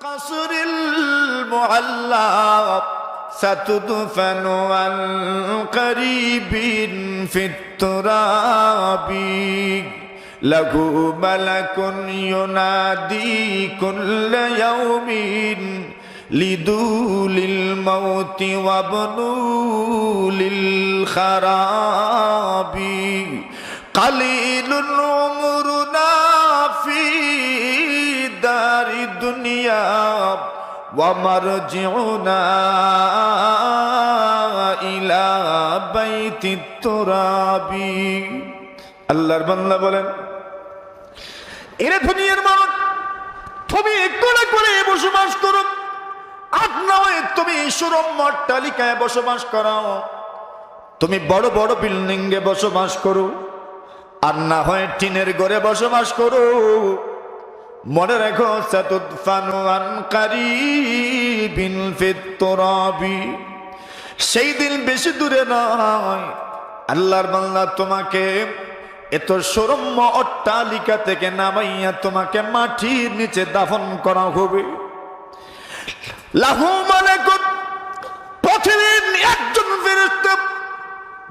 القصر المعلق ستدفن عن قريب في التراب. له ملك ينادي كل يوم لدول الموت وابنوا للخراب. قليل ومرجعنا إلى بيت التراب আল্লাহর বান্দা বলেন এরে দুনিয়ার মানুষ তুমি করে করে বসবাস করো আর নয় তুমি সুরম অট্টালিকায় বসবাস করো তুমি বড় বড় বিল্ডিং এ বসবাস করো আর না হয় টিনের ঘরে বসবাস করো মনে রেখো সেই দিন বেশি দূরে নয়। আল্লাহর বাল্লা তোমাকে এত সরম্য অট্টালিকা থেকে নামাইয়া তোমাকে মাটির নিচে দাফন করা হবে। লাহু মালাকুন, প্রতিদিন একজন ফেরেশতা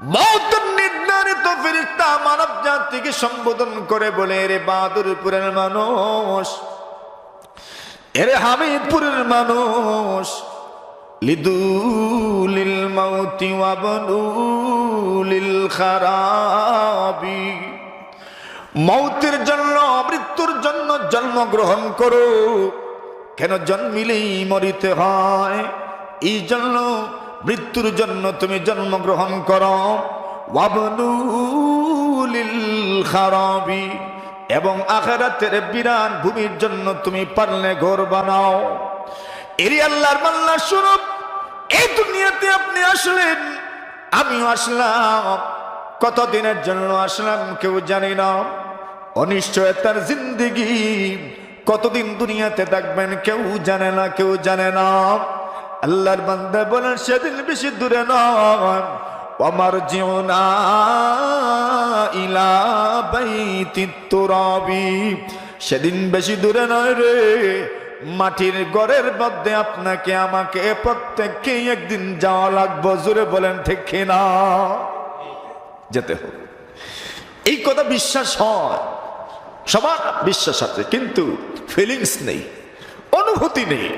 মৌতের নির্ধারিত ফেরেশতা মানব জাতিকে সম্বোধন করে বলে রে বাহাদুরপুরের মানুষ, এরে হামিদপুরের মানুষ, লিদুলিল মাউতি ওয়াবনুলিল খারাবি। মৌতের জন্য, মৃত্যুর জন্য জন্মগ্রহণ করো। কেন জন্মিলেই মরিতে হয়? এই জন্য মৃত্যুর জন্য তুমি জন্মগ্রহণ করো। এবং আখেরাতের বিরান ভূমির জন্য তুমি পারলে ঘর বানাও। এরি আল্লাহর মাল্লা স্বরূপ, এই দুনিয়াতে আপনি আসলেন, আমিও আসলাম। কতদিনের জন্য আসলাম কেউ জানি না। অনিশ্চয়তার জিন্দিগি, কতদিন দুনিয়াতে থাকবেন কেউ জানে না, কেউ জানে না। আল্লাহর বান্দা বলেন, সেদিন বেশি দূরে নয়। আমার জীবনা ইলা সেদিন বেশি দূরে নয় রে। মাটির গড়ের মধ্যে আপনাকে, আমাকে প্রত্যেককে একদিন যাওয়া লাগবো। জোরে বলেন, ঠিক না যেতে হবে। এই কথা বিশ্বাস হয়, সবার বিশ্বাস আছে, কিন্তু ফিলিংস নেই, অনুভূতি নেই।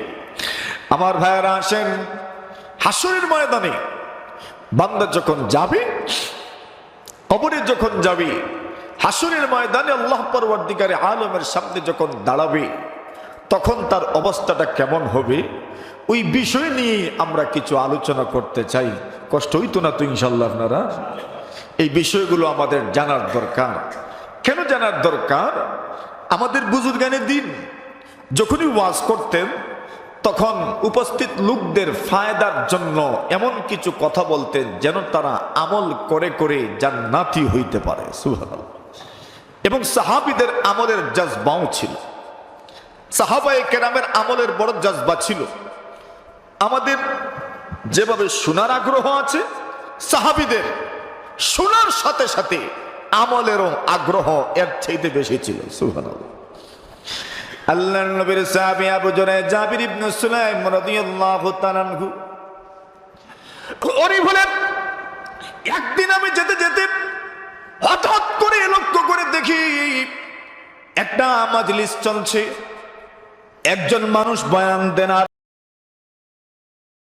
আমার ভাইয়েরা আসেন। হাসুরের ময়দানে বান্দা যখন যাবে, কবরে যখন যাবে, হাসুরের ময়দানে আল্লাহ পরবর্তীকারে আলমের সামনে যখন দাঁড়াবে, তখন তার অবস্থাটা কেমন হবে? ওই বিষয় নিয়ে আমরা কিছু আলোচনা করতে চাই। কষ্ট হইতো না তো ইনশাল্লাহ আপনারা? এই বিষয়গুলো আমাদের জানার দরকার। কেন জানার দরকার? আমাদের বুজুর্গানের দিন, যখনই ওয়াজ করতেন তখন উপস্থিত লোকদের ফায়দার জন্য এমন কিছু কথা বলতেন যেন তারা আমল করে করে জান্নাতি হইতে পারে। এবং সাহাবিদের আমলের জজবাও ছিল। সাহাবায়ে কেরামের আমলের বড় জজবা ছিল। আমাদের যেভাবে শোনার আগ্রহ আছে, সাহাবিদের শোনার সাথে সাথে আমলেরও আগ্রহ এর চাইতে বেশি ছিল। সুবহানাল্লাহ। আল্লাহ নবীর আবু জরায় জাবির ইবনে সুলাইম রাদিয়াল্লাহু তাআলা আনহু। বলেন একদিন আমি যেতে যেতে হঠাৎ করে লক্ষ্য করে দেখি একটা মাজলিস চলছে। একজন মানুষ বয়ান দেন আর